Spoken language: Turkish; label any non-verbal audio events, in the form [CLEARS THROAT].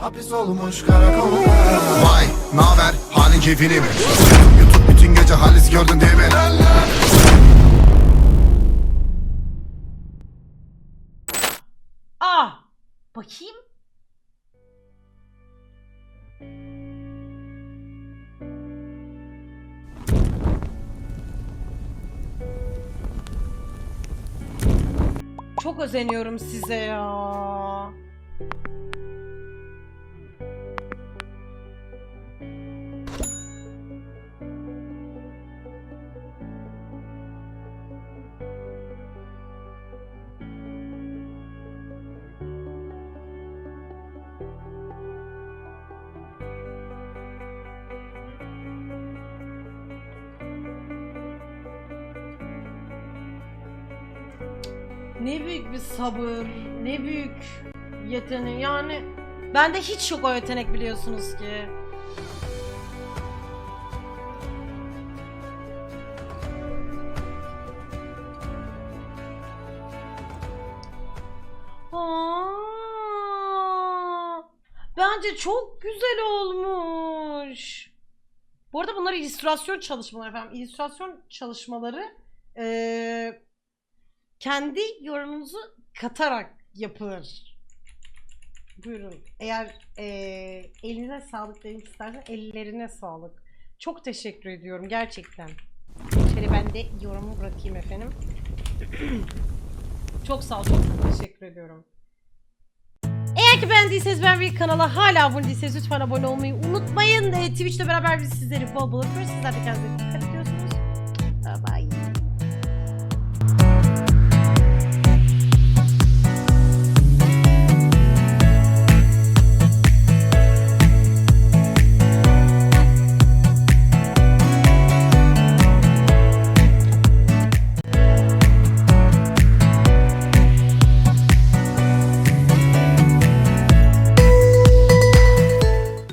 Hapis olmuş karakolda Vay naber halin keyfini mi? YouTube bütün gece halis gördün değil mi? Ah! Bakayım. Çok özeniyorum size ya. Ne büyük bir sabır, ne büyük yetenek. Yani bende hiç yok o yetenek biliyorsunuz ki. Aa, bence çok güzel olmuş. Bu arada bunlar illüstrasyon çalışmaları efendim. İllüstrasyon çalışmaları eee kendi yorumunuzu katarak yapılır. Buyurun. Eğer eee elinize sağlık demek istersen ellerine sağlık. Çok teşekkür ediyorum gerçekten. Şöyle ben de yorumu bırakayım efendim. [CLEARS THROAT] çok sağ ol, çok teşekkür ediyorum. Eğer ki beğendiyseniz ben bir kanala hala abone değilseniz lütfen abone olmayı unutmayın. Ee, Twitch'te beraber biz sizleri bol bol öpüyoruz. Sizler de kendinize dikkat ediyorsunuz.